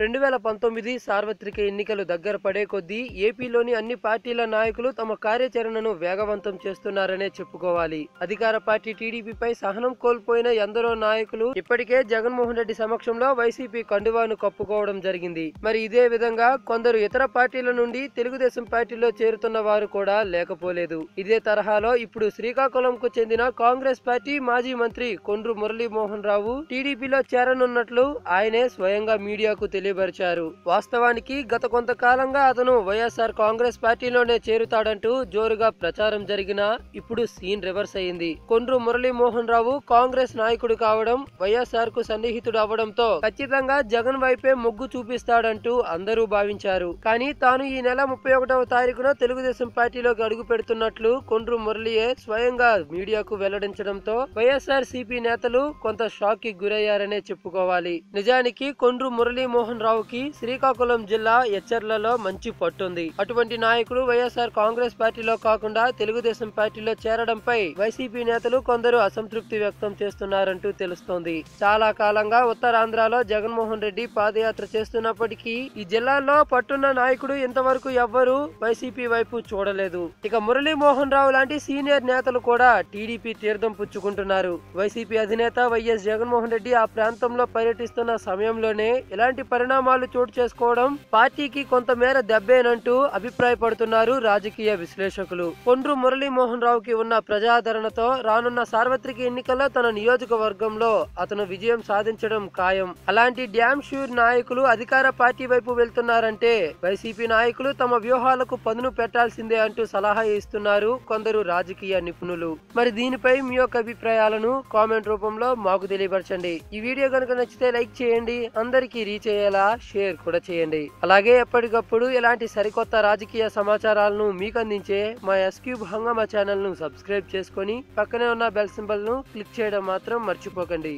రెండు వేల పంతొమ్మిది సార్వత్రిక ఎన్నికలు దగ్గర పడే కొద్దీ ఏపీలోని అన్ని పార్టీల నాయకులు తమ కార్యాచరణను వేగవంతం చేస్తున్నారనే చెప్పుకోవాలి. అధికార పార్టీ టీడీపీపై సహనం కోల్పోయిన ఎందరో నాయకులు ఇప్పటికే జగన్మోహన్ రెడ్డి సమక్షంలో వైసీపీ కండువాను కప్పుకోవడం జరిగింది. మరి ఇదే విధంగా కొందరు ఇతర పార్టీల నుండి తెలుగుదేశం పార్టీలో చేరుతున్న వారు కూడా లేకపోలేదు. ఇదే తరహాలో ఇప్పుడు శ్రీకాకుళంకు చెందిన కాంగ్రెస్ పార్టీ మాజీ మంత్రి కొండ్రు మురళీమోహన్ రావు టీడీపీలో చేరనున్నట్లు ఆయనే స్వయంగా మీడియాకు తెలియ తెలియపరిచారు వాస్తవానికి గత కొంతకాలంగా అతను వైఎస్ఆర్ కాంగ్రెస్ పార్టీలోనే చేరుతాడంటూ జోరుగా ప్రచారం జరిగినా ఇప్పుడు సీన్ రివర్స్ అయింది. కొండ్రు మురళీమోహన్ రావు కాంగ్రెస్ నాయకుడు కావడం వైఎస్ఆర్కు సన్నిహితుడు అవడంతో ఖచ్చితంగా జగన్ వైపే మొగ్గు చూపిస్తాడంటూ అందరూ భావించారు. కానీ తాను ఈ నెల ముప్పై ఒకటవ తారీఖున తెలుగుదేశం పార్టీలోకి అడుగు పెడుతున్నట్లు కొండ్రు మురళియే స్వయంగా మీడియాకు వెల్లడించడంతో వైఎస్ఆర్ సిపి నేతలు కొంత షాక్కి గురయ్యారనే చెప్పుకోవాలి. నిజానికి కొండ్రు మురళీమోహన్ రావుకి శ్రీకాకుళం జిల్లా ఎచ్చర్లలో మంచి పట్టుంది. అటువంటి నాయకుడు వైఎస్ఆర్ కాంగ్రెస్ పార్టీలో కాకుండా తెలుగుదేశం పార్టీలో చేరడంపై వైసీపీ నేతలు కొందరు అసంతృప్తి వ్యక్తం చేస్తున్నారంటూ తెలుస్తోంది. చాలా కాలంగా ఉత్తరాంధ్రలో జగన్మోహన్ రెడ్డి పాదయాత్ర చేస్తున్నప్పటికీ ఈ జిల్లాలో పట్టున్న నాయకుడు ఇంతవరకు ఎవ్వరూ వైసీపీ వైపు చూడలేదు. ఇక మురళీమోహన్ రావు లాంటి సీనియర్ నేతలు కూడా టీడీపీ తీర్థం పుచ్చుకుంటున్నారు. వైసీపీ అధినేత వైఎస్ జగన్మోహన్ రెడ్డి ఆ ప్రాంతంలో పర్యటిస్తున్న సమయంలోనే ఇలాంటి పరిణామాలు చోటు చేసుకోవడం పార్టీకి కొంతమేర దెబ్బేనంటూ అభిప్రాయపడుతున్నారు రాజకీయ విశ్లేషకులు. కొండ్రు మురళీమోహన్ రావుకి ఉన్న ప్రజాదరణతో రానున్న సార్వత్రిక ఎన్నికల్లో తన నియోజకవర్గంలో అతను విజయం సాధించడం ఖాయం. అలాంటి డ్యామ్ షూర్ నాయకులు అధికార పార్టీ వైపు వెళ్తున్నారంటే వైసీపీ నాయకులు తమ వ్యూహాలకు పదును పెట్టాల్సిందే అంటూ సలహా ఇస్తున్నారు కొందరు రాజకీయ నిపుణులు. మరి దీనిపై మీ యొక్క అభిప్రాయాలను కామెంట్ రూపంలో మాకు తెలియపరచండి. ఈ వీడియో కనుక నచ్చితే లైక్ చేయండి. అందరికీ రీచ్ అయ్యేలా షేర్ కూడా చేయండి. అలాగే ఎప్పటికప్పుడు ఇలాంటి సరికొత్త రాజకీయ సమాచారాలను మీకు అందించే మా ఎస్క్యూబ్ హంగమా ఛానల్ను సబ్స్క్రైబ్ చేసుకొని పక్కనే ఉన్న బెల్ సింబల్ను క్లిక్ చేయడం మాత్రం మర్చిపోకండి.